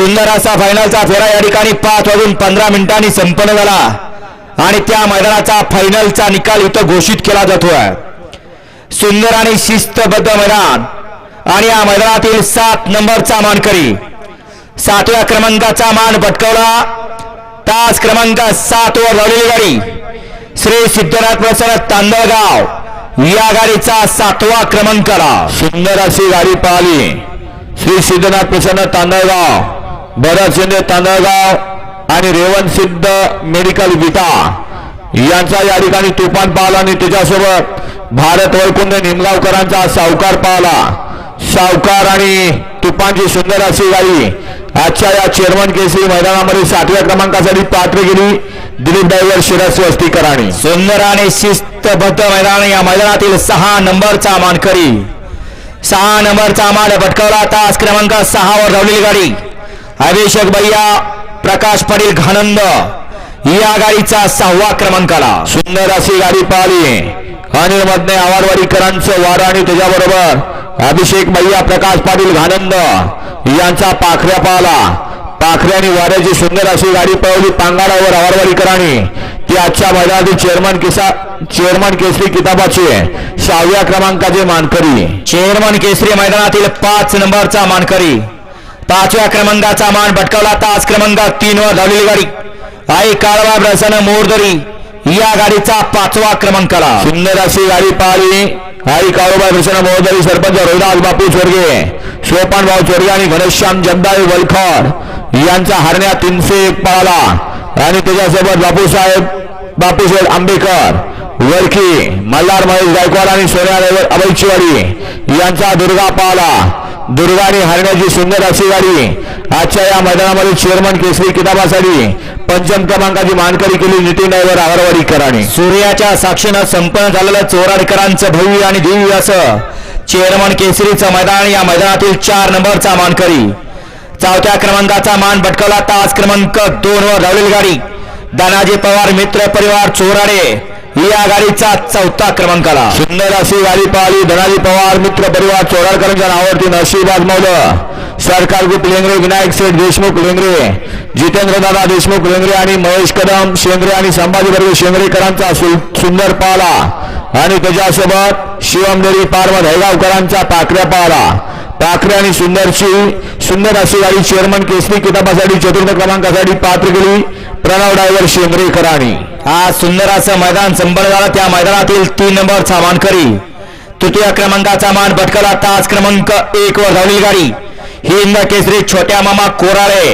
सुंदर असा फायनलचा फेरा या ठिकाणी पाच वाजून पंधरा मिनिटांनी संपन्न झाला. आणि त्या मैदानाचा फायनलचा निकाल इथं घोषित केला जातोय. सुंदर आणि शिस्तबद्ध मैदान. आणि या मैदानातील सात नंबरचा मानकरी. सातव्या क्रमांकाचा मान भटकवला. तास क्रमांक सात वर लावलेली गाडी. श्री सिद्धनाथ प्रसन्न तांदळगाव. या गाडीचा सातवा क्रमांक सुंदर अशी गाडी पाहिली. श्री सिद्धनाथ प्रसन्न तांदळगाव. शिंदे तांदळगाव आणि रेवन सिद्ध मेडिकल विटा. यांचा या ठिकाणी तुफान पाहिला आणि त्याच्यासोबत भारत वैकुंठ निमगावकरांचा सावकार पाहिला. सावकार आणि तुफानची सुंदर अशी गाडी. आजच्या या चेअरमन केसरी मैदानामध्ये सातव्या क्रमांकासाठी पात्र गेली दिलीप डायव्हर शिरस वस्तीकरांनी. सुंदर आणि शिस्तबद्ध मैदान या मैदानातील सहा नंबरचा मानकरी. सहा नंबरचा मान पटकावला. तास क्रमांक सहावर धावलेली गाडी. अभिषेक भैया प्रकाश पाटील घानंद या गाडीचा सहावा क्रमांक आला सुंदर अशी गाडी पाहिली. अनिल मधने आवारवाडीकरांचं वार आणि त्याच्याबरोबर अभिषेक भैया प्रकाश पाटील घानंद यांचा पाखऱ्या पाहला. पाखऱ्या आणि वाऱ्याची सुंदर अशी गाडी पळवली पांगाडावर आवारवाडीकरांनी. ती आजच्या मैदानातील चेअरमन किसा चेअरमन केसरी किताबाची सहाव्या क्रमांकाचे मानकरी. चेअरमन केसरी मैदानातील पाच नंबरचा मानकरी. पाचव्या क्रमांकाचा मान भटकावला तास क्रमांक तीन वर धावलेली गाडी. आई काळवा प्रसन्न मोरदरी या गाडीचा पाचवा क्रमांक आला सुंदर अशी गाडी पाहिली. आई काळोबाई भूषण महोदरी सरपंच रोहिदास बापू चोरगे सोपान भाऊ चोरगे आणि घनश्याम जगदाई वलखर यांचा हरण्या तीनशे एक पळाला. आणि त्याच्यासोबत बापूसाहेब बापूसाहेब आंबेकर वरखी मल्हार महेश गायकवाड आणि सोन्या अभयचिवाडी यांचा दुर्गा पाहला. दुर्गा हरण्याची सुंदर अशी गाडी. आजच्या या मैदानामध्ये चेअरमन केसरी किताबासाठी पंचम क्रमांकाची मानकरी केली नितीन ड्रायव्हर आगरवाडीकरांनी. सूर्याच्या साक्षीनं संपन्न झालेलं चोराडकरांचं भव्य आणि दिव्य असं चेअरमन केसरीचं मैदान या मैदानातील चार नंबरचा मानकरी. चौथ्या क्रमांकाचा मान भटकवला तास क्रमांक दोन वर धावलेली गाडी. दानाजी पवार मित्र परिवार चोराडे. या गाडीचा चौथा क्रमांक आला. सुंदर अशी गाडी पाहिली. धनाजी पवार मित्र परिवार चोराडकरांच्या नावावरती नशीब आजमावलं. सरकार गुप लेंगरे विनायक सेठ देशमुख लेंगरे जितेंद्र दादा देशमुख लेंगरे आणि महेश कदम शेंगरे आणि संभाजी बर्वे शेंगरेकरांचा सु- सुंदर पाहला आणि त्याच्यासोबत शिवम देवी पार्वत हैगावकरांचा पाकऱ्या पाहला पाखरे आणि सुंदरची सुंदर अशी गाडी चेअरमन केसरी किताबासाठी चतुर्थ क्रमांकासाठी पात्र केली. प्रणव डायव्हर शेंगरेकरांनी. आज सुंदर असं मैदान संपन्न झालं. त्या मैदानातील तीन नंबरचा मानकरी तृतीय क्रमांकाचा मान भटकला. तास क्रमांक एक वर धावली गाडी. हिंद केसरी छोट्या मामा कोराळे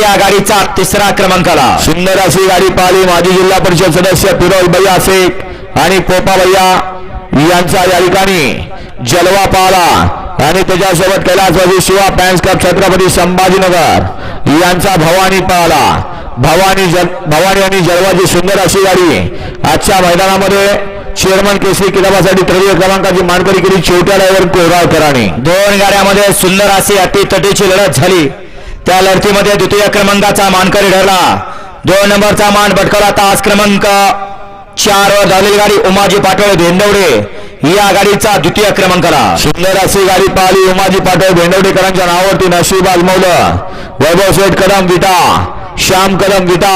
या गाडीचा तिसरा क्रमांक आला सुंदर अशी गाडी पाहिली. माजी जिल्हा परिषद सदस्य पिरोल भैया शेख आणि पोपा भैया यांचा या ठिकाणी जलवा पाहला आणि त्याच्यासोबत कैलासवासी शिवा पॅन्स कप छत्रपती संभाजीनगर यांचा भवानी पाहला भवानी जल भवानी आणि जलवाची सुंदर अशी गाडी आजच्या मैदानामध्ये चेअरमन केसरी किताबासाठी तृतीय क्रमांकाची मानकरी केली. छोट्या ड्रायव्हर कोराळकरांनी दोन गाड्यामध्ये सुंदर अशी अटीतटीची लढत झाली. त्या लढतीमध्ये द्वितीय क्रमांकाचा मानकरी ठरला. दोन नंबरचा मान भटकवला तास क्रमांक चार वर धावलेली गाडी उमाजी पाटोळे भेंडवडे. या गाडीचा द्वितीय क्रमांक आला सुंदर अशी गाडी पाहिली. उमाजी पाटील भेंडवडेकरांच्या नावावरती नशीब आजमवलं. वैभव शेठ कदम विटा. श्याम कदम विटा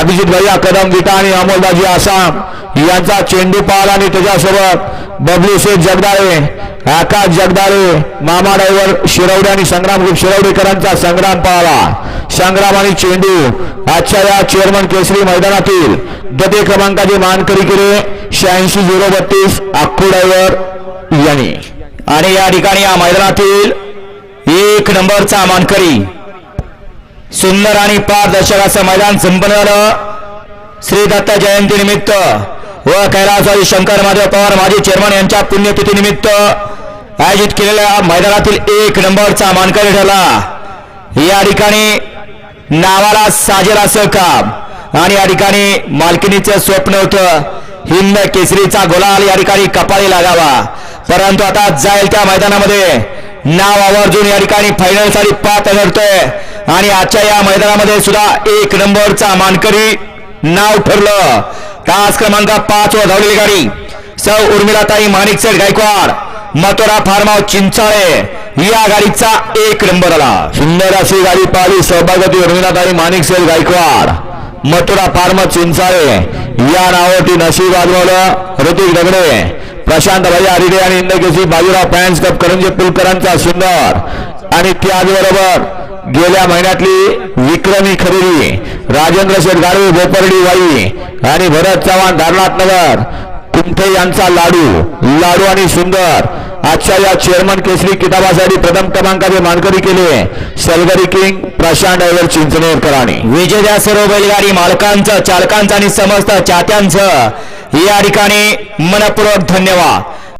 अभिजित भैया कदम विटा आणि अमोलदाजी आसाम यांचा चेंडू पाल आणि त्याच्यासोबत बबलू शेठ जगदाळे आकाश जगदाळे मामा ड्रायव्हर शिरवडे आणि संग्राम शिरवडेकरांचा संग्राम पाहिला संग्राम आणि चेंडू आजच्या या चेअरमन केसरी मैदानातील गते क्रमांकाचे मानकरी केले शहाऐंशी झिरो बत्तीस आखू ड्रायव्हर यांनी. आणि या ठिकाणी या मैदानातील एक नंबरचा मानकरी सुंदर आणि पारदर्शक असं मैदान संपन्न झालं. श्री दत्त जयंती निमित्त व कैलासवादी शंकर महादेव पवार माजी चेअरमन यांच्या पुण्यतिथी निमित्त आयोजित केलेल्या मैदानातील एक नंबरचा मानकरी ठरला. या ठिकाणी नावाला साजेल असं काम आणि या ठिकाणी मालकिनीचं स्वप्न होतं. हिंद केसरीचा गोलाल या ठिकाणी कपाळी लागावा. परंतु आता जाईल त्या मैदानामध्ये. नाव आवर्जून या ठिकाणी फायनलसाठी पात्र ठरतोय आणि आजच्या या मैदानामध्ये सुद्धा एक नंबरचा मानकरी नाव ठरलं. तास क्रमांक पाच वर धावलेली गाडी. सौ उर्मिलाताई माणिकसेठ गायकवाड. मथुरा फार्माव चिंचाळे. या गाडीचा एक नंबर आला. सुंदर अशी गाडी पाहिली. सहभागती उर्मिलाताई आणि गायकवाड. मथुरा फार्म चिंचाळे. या नावावरती नशीब आजमावलं ऋतिक दगडे. प्रशांत भैया रिडे आणि इंदकेशी बाजीराव पॅन्स कप करंजे पुलकरांचा सुंदर. आणि त्याचबरोबर गेल्या महिन्यातली विक्रमी खरेदी राजेंद्र शेठ गाडवे बोपर्डी वाई आणि भरत चव्हाण धारनाथ नगर कुंठे यांचा लाडू लाडू आणि सुंदर. आजच्या या चेअरमन केसरी किताबासाठी प्रथम क्रमांकाचे मानकरी केले सलगरी किंग प्रशांत ड्रायव्हर चिंचनेरकरांनी विजेत्या सर्व बैलगाडी मालकांचं चालकांचं आणि समस्त चाहत्यांचं या ठिकाणी मनपूर्वक धन्यवाद.